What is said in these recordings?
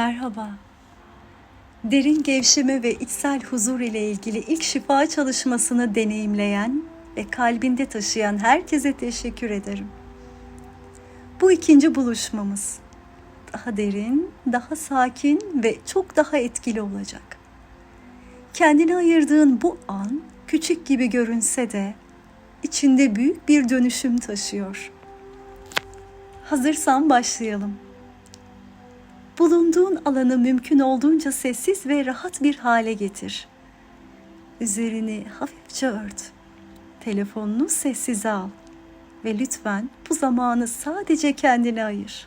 Merhaba. Derin gevşeme ve içsel huzur ile ilgili ilk şifa çalışmasını deneyimleyen ve kalbinde taşıyan herkese teşekkür ederim. Bu ikinci buluşmamız daha derin, daha sakin ve çok daha etkili olacak. Kendine ayırdığın bu an küçük gibi görünse de içinde büyük bir dönüşüm taşıyor. Hazırsan başlayalım. Bulunduğun alanı mümkün olduğunca sessiz ve rahat bir hale getir. Üzerini hafifçe ört. Telefonunu sessize al ve lütfen bu zamanı sadece kendine ayır.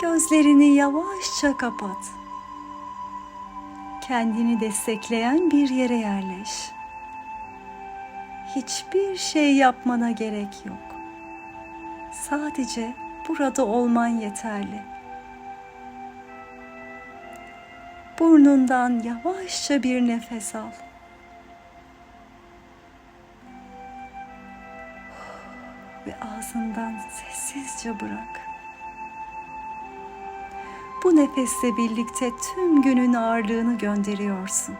Gözlerini yavaşça kapat. Kendini destekleyen bir yere yerleş. Hiçbir şey yapmana gerek yok. Sadece burada olman yeterli. Burnundan yavaşça bir nefes al. Ve ağzından sessizce bırak. Bu nefesle birlikte tüm günün ağırlığını gönderiyorsun.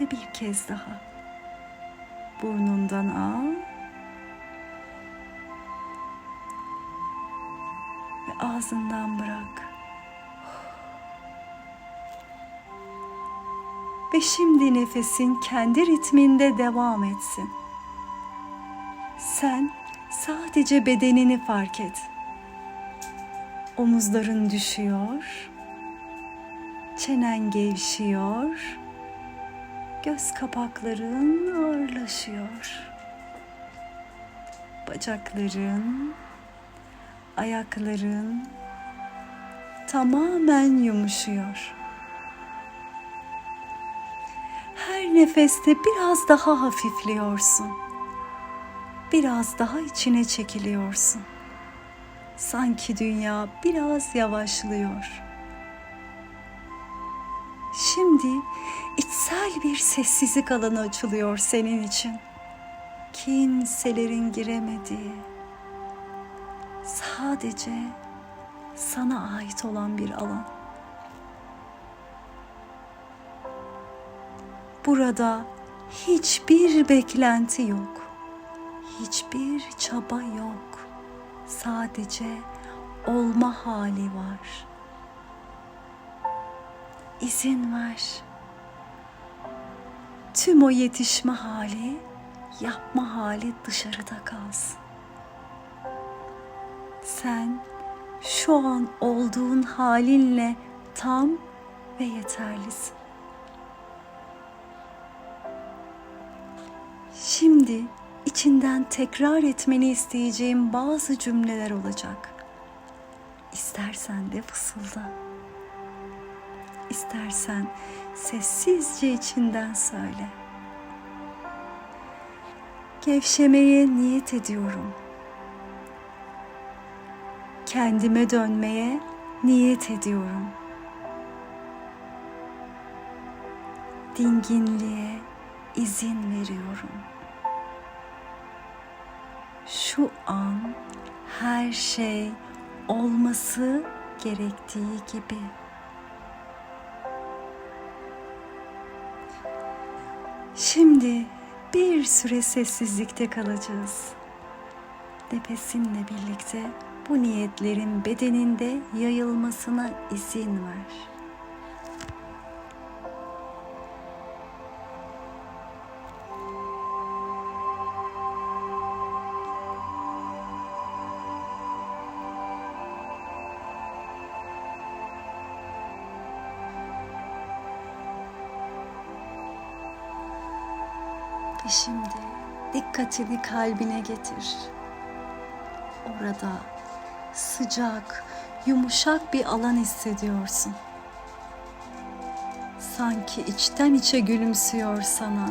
Ve bir kez daha burnundan al ve ağzından bırak. Ve şimdi nefesin kendi ritminde devam etsin. Sen sadece bedenini fark et. Omuzların düşüyor. Çenen gevşiyor. Göz kapakların ağırlaşıyor. Bacakların, ayakların tamamen yumuşuyor. Her nefeste biraz daha hafifliyorsun. Biraz daha içine çekiliyorsun. Sanki dünya biraz yavaşlıyor. Şimdi içsel bir sessizlik alanı açılıyor senin için. Kimselerin giremediği, sadece sana ait olan bir alan. Burada hiçbir beklenti yok. Hiçbir çaba yok. Sadece olma hali var. İzin ver. Tüm o yetişme hali, yapma hali dışarıda kalsın. Sen şu an olduğun halinle tam ve yeterlisin. Şimdi içinden tekrar etmeni isteyeceğim bazı cümleler olacak. İstersen de fısılda. İstersen sessizce içinden söyle. Gevşemeye niyet ediyorum. Kendime dönmeye niyet ediyorum. Dinginliğe izin veriyorum. Şu an her şey olması gerektiği gibi. Şimdi bir süre sessizlikte kalacağız. Nefesinle birlikte bu niyetlerin bedeninde yayılmasına izin ver. Ve şimdi dikkatini kalbine getir. Orada sıcak, yumuşak bir alan hissediyorsun. Sanki içten içe gülümsüyor sana.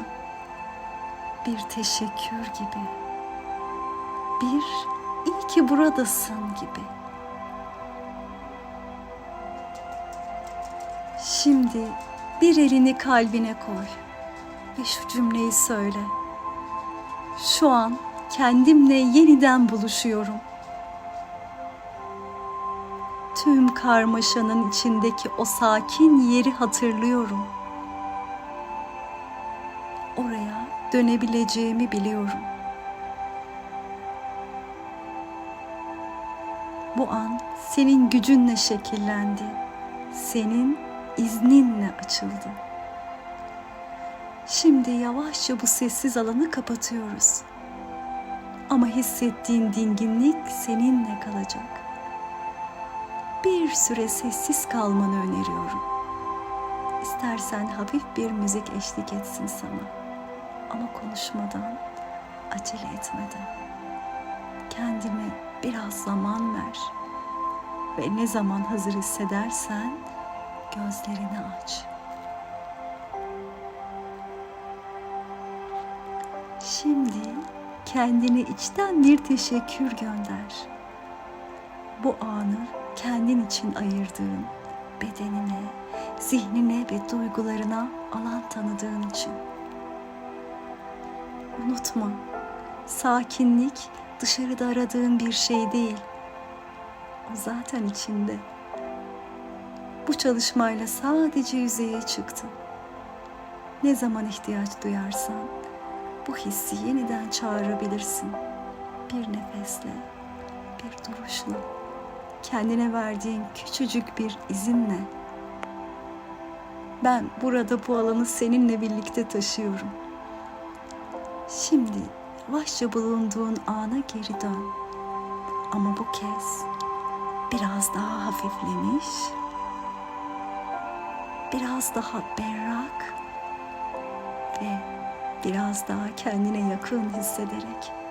Bir teşekkür gibi. Bir iyi ki buradasın gibi. Şimdi bir elini kalbine koy ve şu cümleyi söyle. Şu an kendimle yeniden buluşuyorum. Tüm karmaşanın içindeki o sakin yeri hatırlıyorum. Oraya dönebileceğimi biliyorum. Bu an senin gücünle şekillendi. Senin izninle açıldı. Şimdi yavaşça bu sessiz alanı kapatıyoruz. Ama hissettiğin dinginlik seninle kalacak. Bir süre sessiz kalmanı öneriyorum. İstersen hafif bir müzik eşlik etsin sana. Ama konuşmadan, acele etmeden. Kendine biraz zaman ver. Ve ne zaman hazır hissedersen gözlerini aç. Şimdi kendine içten bir teşekkür gönder. Bu anı kendin için ayırdığın bedenine, zihnine ve duygularına alan tanıdığın için. Unutma, sakinlik dışarıda aradığın bir şey değil. O zaten içinde. Bu çalışmayla sadece yüzeye çıktın. Ne zaman ihtiyaç duyarsan bu hissi yeniden çağırabilirsin. Bir nefesle, bir duruşla, kendine verdiğin küçücük bir izinle. Ben burada bu alanı seninle birlikte taşıyorum. Şimdi yavaşça bulunduğun ana geri dön. Ama bu kez biraz daha hafiflemiş, biraz daha berrak ve biraz daha kendine yakın hissederek